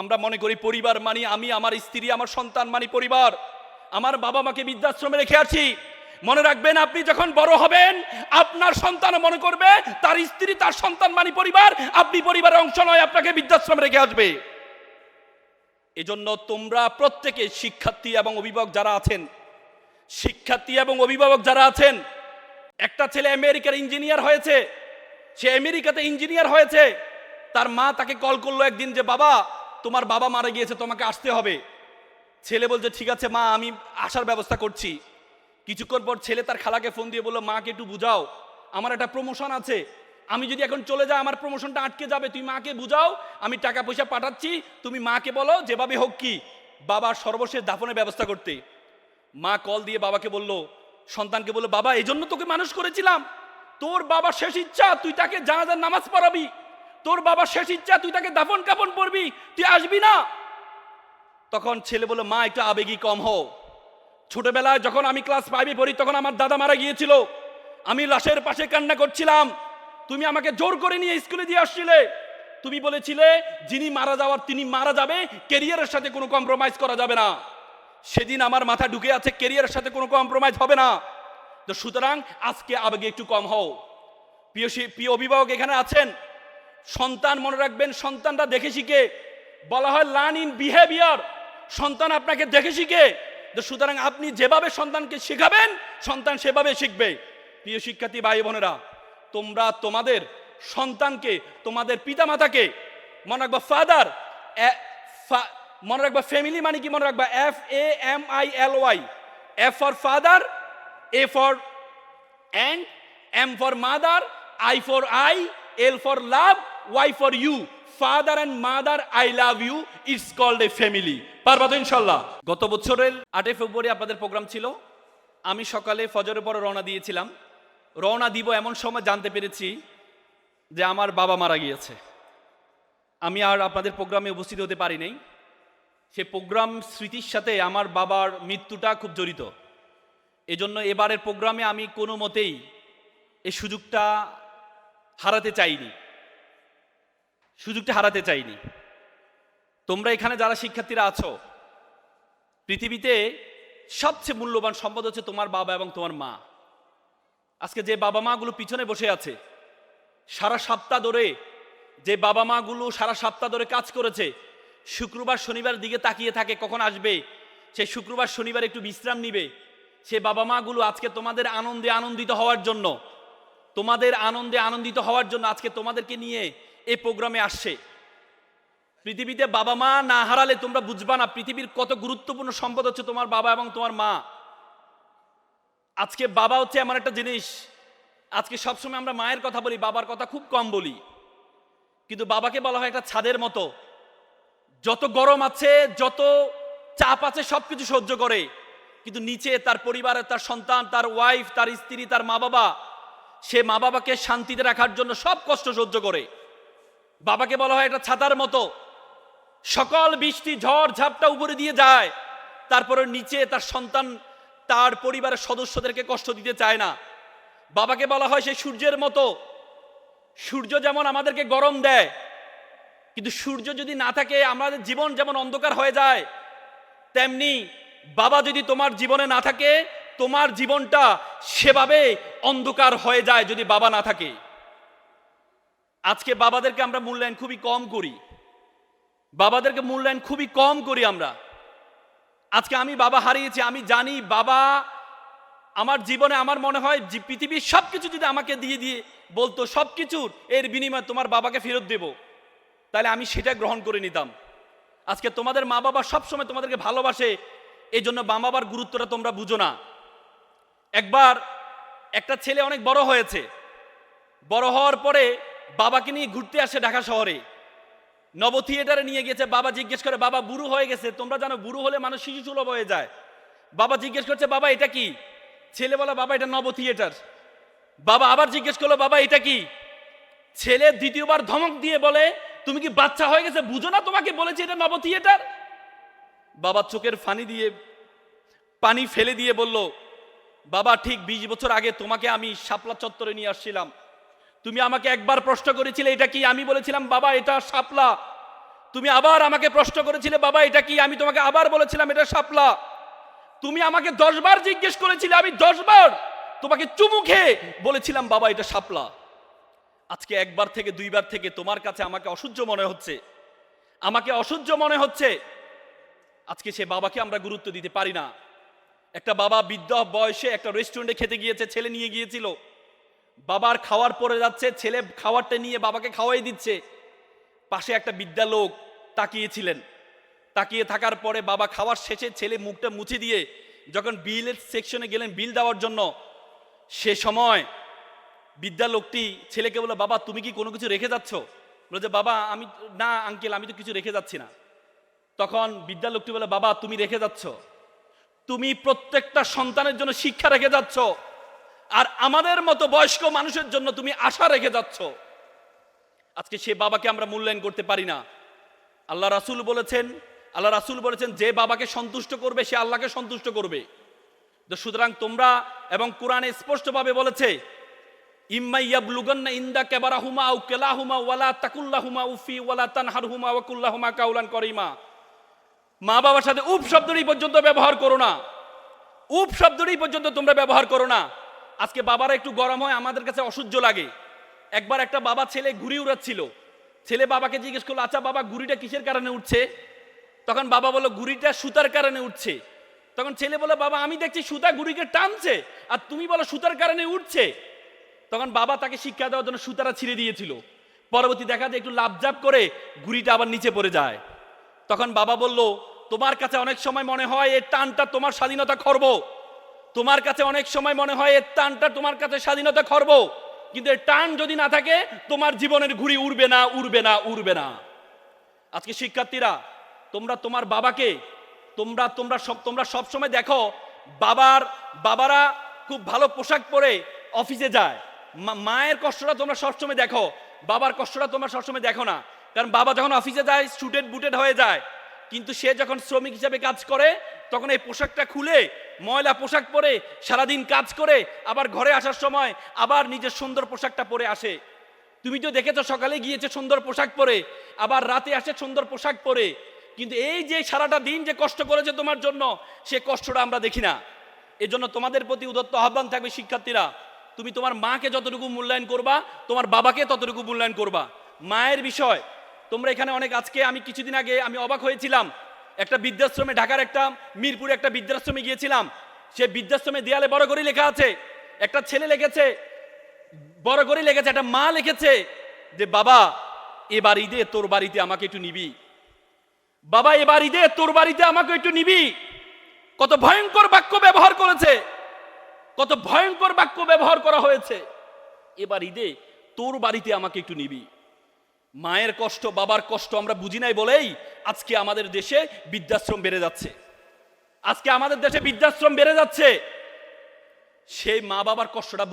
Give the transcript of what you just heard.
আমরা মনে করি পরিবার মানি, আমি, আমার স্ত্রী, আমার সন্তান মানি পরিবার। আমার বাবা মাকে বৃদ্ধাশ্রমে রেখে আছি মনে রাখবেন, আপনি যখন বড় হবেন, আপনার সন্তান মনে করবে, তার স্ত্রী, তার সন্তান মানি পরিবার, আপনি পরিবারের অংশ নয়, আপনাকে বৃদ্ধাশ্রমে রেখে আসবে। এজন্য তোমরা প্রত্যেকে শিক্ষার্থী এবং অভিভাবক যারা আছেন, শিক্ষার্থী এবং অভিভাবক যারা আছেন, একটা ছেলে আমেরিকার ইঞ্জিনিয়ার হয়েছে, সে আমেরিকাতে ইঞ্জিনিয়ার হয়েছে, তার মা তাকে কল করল একদিন যে, বাবা তোমার বাবা মারা গিয়েছে, তোমাকে আসতে হবে। ছেলে বলছে, ঠিক আছে, মা, আমি আসার ব্যবস্থা করছি। কিছুক্ষণ পর ছেলে তার খালাকে ফোন দিয়ে বলল, মাকে একটু বুঝাও, আমার একটা প্রমোশন আছে। আমি যদি এখন চলে যাই, আমার প্রমোশনটা আটকে যাবে। তুই মাকে বুঝাও, আমি টাকা পয়সা পাঠাচ্ছি, তুমি মাকে বলো, যেভাবে হোক কি। বাবার সর্বশেষ দাফনের ব্যবস্থা করতে। মা কল দিয়ে বাবাকে বলল, সন্তানকে বলল, বাবা এই জন্য তোকে মানুষ করেছিলাম। তোর বাবার শেষ ইচ্ছা, তুই তাকে জানাজার নামাজ পড়াবি। তোর বাবার শেষ ইচ্ছা, তুই তাকে দাফন কাপন পড়বি তুই আসবি না। তখন ছেলে বলল, মা, একটু আবেগী কম হও। ছোটবেলায় যখন আমি ক্লাস ফাইভে পড়ি, তখন আমার দাদা মারা গিয়েছিল। আমি লাশের পাশে কান্না করছিলাম। তুমি আমাকে জোর করে নিয়ে স্কুলে দিয়ে আসছিলে। তুমি বলেছিলে, যিনি মারা যাওয়ার, তিনি মারা যাবে। কেরিয়ারের সাথে কোনো কম্প্রোমাইজ করা যাবে না। সেদিন আমার মাথা ঢুকে আছে কেরিয়ারের সাথে কোনো কম্প্রোমাইজ হবে না। তো সুতরাং আজকে আবেগে একটু কম হও। প্রিয় প্রিয় অভিভাবক এখানে আছেন? সন্তান মনে রাখবেন সন্তানরা দেখে শিখে। বলা হয় লার্ন ইন বিহেভিয়ার সন্তান আপনাকে দেখে শিখে সুতরাং আপনি যেভাবে সন্তানকে শেখাবেন সন্তান সেভাবে শিখবে। প্রিয় শিক্ষার্থী ভাই বোনেরা তোমরা তোমাদের সন্তানকে তোমাদের পিতামাতাকে মনে রাখবা ফাদার মনে রাখবা ফ্যামিলি মানে কি মনে রাখবা? F A M I L Y F for father A for and M for mother I for I, L for love, Y for you. Father and mother, I love you. It's called a family. পারবা ইনশাল্লাহ গত বছরের আটই ফেব্রুয়ারি আপনাদের programme ছিল আমি সকালে ফজরের পর রওনা দিয়েছিলাম রওনা দিব এমন সময় জানতে পেরেছি যে আমার বাবা মারা গিয়েছে আমি আর আপনাদের প্রোগ্রামে উপস্থিত হতে পারি নাই সে প্রোগ্রাম স্মৃতির সাথে আমার বাবার মৃত্যুটা খুব জড়িত এজন্য এবারের প্রোগ্রামে আমি কোনো মতেই এই সুযোগটা হারাতে চাইনি। সুযোগটা হারাতে চাইনি। তোমরা এখানে যারা শিক্ষার্থীরা আছো, পৃথিবীতে সবচেয়ে মূল্যবান সম্পদ হচ্ছে তোমার বাবা এবং তোমার মা। আজকে যে বাবা মাগুলো পিছনে বসে আছে, সারা সপ্তাহ ধরে যে বাবা মাগুলো সারা সপ্তাহ ধরে কাজ করেছে, শুক্রবার শনিবার দিকে তাকিয়ে থাকে, কখন আসবে? সে শুক্রবার শনিবার একটু বিশ্রাম নিবে। সে বাবা মাগুলো আজকে তোমাদের আনন্দে আনন্দিত হওয়ার জন্য তোমাদের আনন্দে আনন্দিত হওয়ার জন্য আজকে তোমাদেরকে নিয়ে এই প্রোগ্রামে আসছে। পৃথিবীতে বাবা মা না হারালে তোমরা বুঝবা না, পৃথিবীর কত গুরুত্বপূর্ণ সম্পদ হচ্ছে তোমার বাবা এবং তোমার মা। আজকে বাবা হচ্ছে এমন একটা জিনিস, আজকে সবসময় আমরা মায়ের কথা বলি, বাবার কথা খুব কম বলি। কিন্তু বাবাকে বলা হয় একটা ছাদের মতো। যত গরম আছে, যত চাপ আছে সব কিছু সহ্য করে। কিন্তু নিচে তার পরিবারের তার সন্তান, তার ওয়াইফ তার স্ত্রী, তার মা বাবা সে মা বাবাকে শান্তিতে রাখার জন্য সব কষ্ট সহ্য করে। বাবাকে বলা হয় একটা ছাতার মতো। সকল বৃষ্টি, ঝড়, ঝাপটা উপরে দিয়ে যায়। তারপরে নিচে তার সন্তান তার পরিবারের সদস্যদেরকে কষ্ট দিতে চায় না। বাবাকে বলা হয় সেই সূর্যের মতো। সূর্য যেমন আমাদেরকে গরম দেয়, কিন্তু সূর্য যদি না থাকে, আমাদের জীবন যেমন অন্ধকার হয়ে যায়, তেমনি বাবা যদি তোমার জীবনে না থাকে তোমার জীবনটা সেভাবে অন্ধকার হয়ে যায় যদি বাবা না থাকে। আজকে বাবাদেরকে আমরা মূল্যায়ন খুবই কম করি। বাবাদেরকে মূল্যায়ন খুবই কম করি আমরা। আজকে আমি বাবা হারিয়েছি, আমি জানি বাবা আমার জীবনে আমার মনে হয় যে পৃথিবীর সব কিছু যদি আমাকে দিয়ে দিয়ে বলতো সব কিছুর এর বিনিময়ে তোমার বাবাকে ফেরত দেব। তাহলে আমি সেটা গ্রহণ করে নিতাম। আজকে তোমাদের মা বাবা সবসময় তোমাদেরকে ভালোবাসে এই জন্য মা বাবার গুরুত্বটা তোমরা বুঝো না। একবার একটা ছেলে অনেক বড় হয়েছে। বড় হওয়ার পরে বাবাকে নিয়ে ঘুরতে আসে ঢাকা শহরে। নব থিয়েটারে নিয়ে গেছে, বাবা জিজ্ঞেস করে, বাবা, বুড়ো হয়ে গেছে। তোমরা জানো, বুড়ো হলে মানুষ শিশু সুলভ হয়ে যায়। বাবা জিজ্ঞেস করছে, বাবা, এটা কি? ছেলে বলে, বাবা, এটা নব থিয়েটার বাবা আবার জিজ্ঞেস করল, বাবা, এটা কি? ছেলে দ্বিতীয়বার ধমক দিয়ে বলে, তুমি কি বাচ্চা হয়ে গেছে? বুঝো না তোমাকে বলেছি এটা নব থিয়েটার বাবা চোখের ফানি দিয়ে, পানি ফেলে দিয়ে বলল বাবা, ঠিক বিশ বছর আগে তোমাকে আমি শাপলা চত্বরে নিয়ে আসছিলাম। তুমি আমাকে একবার প্রশ্ন করেছিলে, এটা কি আমি বলেছিলাম? বাবা, এটা শাপলা। তুমি আবার আমাকে প্রশ্ন করেছিলে, বাবা, এটা কি আমি তোমাকে আবার বলেছিলাম, এটা শাপলা। তুমি আমাকে দশবার জিজ্ঞেস করেছিলে, আমি দশবার তোমাকে চুমু বলেছিলাম, বাবা, এটা শাপলা। আজকে একবার থেকে, দুইবার থেকে তোমার কাছে আমাকে অসহ্য মনে হচ্ছে। আমাকে অসহ্য মনে হচ্ছে। আজকে সে বাবাকে আমরা গুরুত্ব দিতে পারি না। একটা বাবা বৃদ্ধ বয়সে একটা রেস্টুরেন্টে খেতে গিয়েছে, ছেলে নিয়ে গিয়েছিল। বাবার খাওয়ার পরে যাচ্ছে, ছেলে খাওয়ারটা নিয়ে বাবাকে খাওয়াই দিচ্ছে। পাশে একটা বিদ্যা লোক তাকিয়েছিলেন। তাকিয়ে থাকার পরে বাবা খাওয়ার শেষে ছেলে মুখটা মুছে দিয়ে যখন বিলের সেকশনে গেলেন বিল দেওয়ার জন্য, সে সময় বিদ্যা লোকটি ছেলেকে বলল, বাবা, তুমি কি কোনো কিছু রেখে যাচ্ছ? বলে যে, বাবা, আমি না আঙ্কেল আমি তো কিছু রেখে যাচ্ছি না। তখন বিদ্যা লোকটি বলে বাবা, তুমি রেখে যাচ্ছ। তুমি প্রত্যেকটা সন্তানের জন্য শিক্ষা রেখে যাচ্ছ। আর আমাদের মতো বয়স্ক মানুষের জন্য তুমি আশা রেখে যাচ্ছ। আজকে সে বাবাকে আমরা মূল্যায়ন করতে পারি না। আল্লাহ রাসূল বলেছেন, আল্লাহ রাসূল বলেছেন, যে বাবাকে সন্তুষ্ট করবে, সে আল্লাহকে সন্তুষ্ট করবে। তো সুতরাং তোমরা এবং কোরআনে স্পষ্টভাবে বলেছে ইম্মাইয়া ব্লুগন্না ইন্দা ওয়ালা তাকুল্লাহুমা উফি ওয়ালা তানহারহুমা ওয়াকুল্লাহুমা কাউলান করিমা। মা বাবার সাথে উপ শব্দটি পর্যন্ত ব্যবহার করো না। উপ শব্দটি পর্যন্ত তোমরা ব্যবহার করো না। আজকে বাবারা একটু গরম হয়, আমাদের কাছে অসহ্য লাগে। একবার একটা বাবা ছেলে ঘুড়ি উড়াচ্ছিল। ছেলে বাবাকে জিজ্ঞেস করল আচ্ছা বাবা, ঘুড়িটা কিসের কারণে উঠছে তখন বাবা বলল, ঘুড়িটা সুতার কারণে উঠছে তখন ছেলে বলে বাবা, আমি দেখছি সুতা ঘুড়িকে টানছে, আর তুমি বলো সুতার কারণে উঠছে তখন বাবা তাকে শিক্ষা দেওয়ার জন্য সুতারা ছিঁড়ে দিয়েছিল। পরবর্তী দেখা যায় একটু লাভজাপ করে ঘুড়িটা আবার নিচে পড়ে যায়। তখন বাবা বলল তোমার কাছে অনেক সময় মনে হয় এর টানটা তোমার স্বাধীনতা খর্ব। তোমার কাছে অনেক সময় মনে হয় এর টানটা তোমার কাছে স্বাধীনতা খর্ব। কিন্তু এর টান যদি না থাকে, তোমার জীবনের ঘুড়ি উড়বে না উড়বে না উড়বে না। আজকে শিক্ষার্থীরা, তোমরা তোমার বাবাকে, তোমরা তোমরা সব তোমরা সব সময় দেখো, বাবার, বাবারা খুব ভালো পোশাক পরে অফিসে যায়। মায়ের কষ্টটা তোমরা সবসময় দেখো, বাবার কষ্টটা তোমরা সবসময় দেখো না। কারণ বাবা যখন অফিসে যায় স্টুডেন্ট বুটেড হয়ে যায়। কিন্তু সে যখন শ্রমিক হিসাবে কাজ করে, তখন এই পোশাকটা খুলে, ময়লা পোশাক পরে, সারাদিন কাজ করে, আবার ঘরে আসার সময় আবার নিজের সুন্দর পোশাকটা পরে আসে। তুমি তো দেখেছ সকালে গিয়েছে সুন্দর পোশাক পরে, আবার রাতে আসে সুন্দর পোশাক পরে। কিন্তু এই যে সারাটা দিন যে কষ্ট করেছে তোমার জন্য, সে কষ্টটা আমরা দেখি না। এজন্য তোমাদের প্রতি উদত্ত আহ্বান থাকবে শিক্ষার্থীরা, তুমি তোমার মাকে যতটুকু মূল্যায়ন করবা, তোমার বাবাকে ততটুকু মূল্যায়ন করবা। মায়ের বিষয় তোমরা এখানে অনেক আজকে, আমি কিছুদিন আগে, আমি অবাক হয়েছিলাম। একটা বৃদ্ধাশ্রমে, ঢাকার একটা মিরপুরে একটা বৃদ্ধাশ্রমে গিয়েছিলাম। সে বৃদ্ধাশ্রমে দেয়ালে বড় করে লেখা আছে। একটা ছেলে লিখেছে, বড় করে লেগেছে একটা মা লিখেছে যে, বাবা, এবার ঈদে তোর বাড়িতে আমাকে একটু নিবি। বাবা, এবার ঈদে তোর বাড়িতে আমাকে একটু নিবি। কত ভয়ঙ্কর বাক্য ব্যবহার করেছে। কত ভয়ঙ্কর বাক্য ব্যবহার করা হয়েছে। এবার ঈদে তোর বাড়িতে আমাকে একটু নিবি। মায়ের কষ্ট, বাবার কষ্ট আমরা বুঝি নাই বলেই আজকে আমাদের দেশে বৃদ্ধাশ্রম বেড়ে যাচ্ছে। আজকে আমাদের দেশে বৃদ্ধাশ্রম বেড়ে যাচ্ছে। সেই মা বাবার কষ্টটা